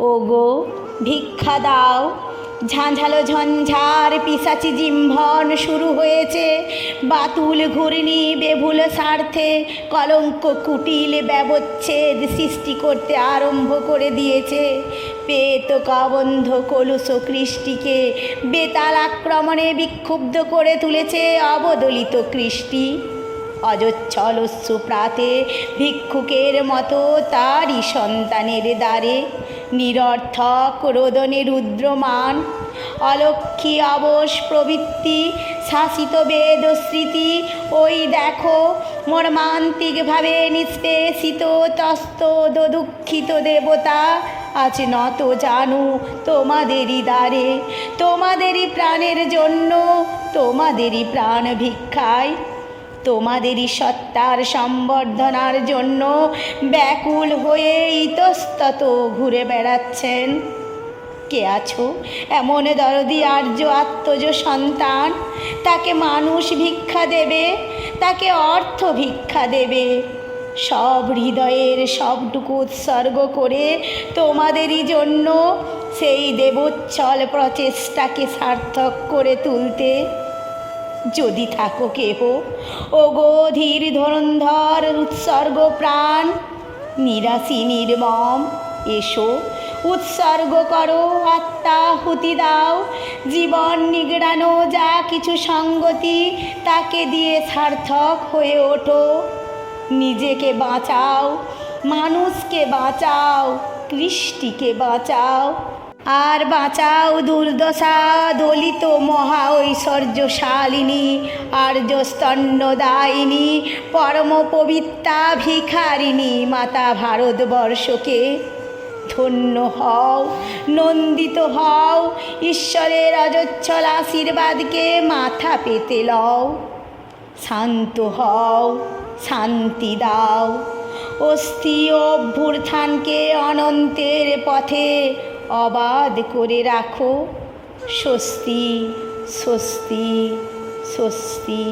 ওগো, ভিক্ষা দাও। ঝাঁঝালো ঝঞ্ঝার পিসাচি জিম্ভন শুরু হয়েছে। বাতুল ঘূর্ণি বেভুল স্বার্থে কলঙ্ক কুটিল ব্যবচ্ছেদ সৃষ্টি করতে আরম্ভ করে দিয়েছে। পেত কবন্ধ কলুষ কৃষ্টিকে বেতাল আক্রমণে বিক্ষুব্ধ করে তুলেছে অবদলিত কৃষ্টি। অজচ্ছল প্রাতে ভিক্ষুকের মতো তারই সন্তানের দ্বারে নিরর্থক রোদনে রুদ্রমান অলক্ষী অবশ প্রবৃত্তি, শাসিত বেদ স্মৃতি, ওই দেখো মর্মান্তিকভাবে নিষ্পেষিত তস্ত দুঃখিত দেবতা, আজ নত জানু তোমাদেরই দ্বারে, তোমাদেরই প্রাণের জন্য, তোমাদেরই প্রাণ ভিক্ষায়। তোমাদেরই সত্তার সম্বর্ধনার জন্য ব্যাকুল হয়ে ইতস্তত ঘুরে বেড়াচ্ছেন। কে আছো? এমন দরদি আর্য আত্মজ সন্তান। তাকে মানুষ ভিক্ষা দেবে, তাকে অর্থ ভিক্ষা দেবে। সব হৃদয়ের সবটুকু উৎসর্গ করে তোমাদেরই জন্য সেই দেবোচ্ছল প্রচেষ্টাকে সার্থক করে তুলতে যদি থাকো কেহ ও গো ধীর ধরন্ধর উৎসর্গ প্রাণ, নিরাশি নির্মম, এসো, উৎসর্গ করো আত্মাহুতি দাও, জীবন নিগড়ানো যা কিছু সঙ্গতি, তাকে দিয়ে সার্থক হয়ে ওঠো। নিজেকে বাঁচাও, মানুষকে বাঁচাও, কৃষ্টিকে বাঁচাও আর বাঁচাও দুর্দশা, দলিত মহা ঐশ্বর্যশালিনী আর্য স্তন্যদায়িনী পরম পবিত্রা ভিখারিণী মাতা ভারতবর্ষকে। ধন্য হও, নন্দিত হও, ঈশ্বরের অজচ্ছল আশীর্বাদকে মাথা পেতে লও। শান্ত হও, শান্তি দাও। অস্থি অভ্যুত্থানকে অনন্তের পথে অবাধ করে রাখো। স্বস্তি স্বস্তি স্বস্তি।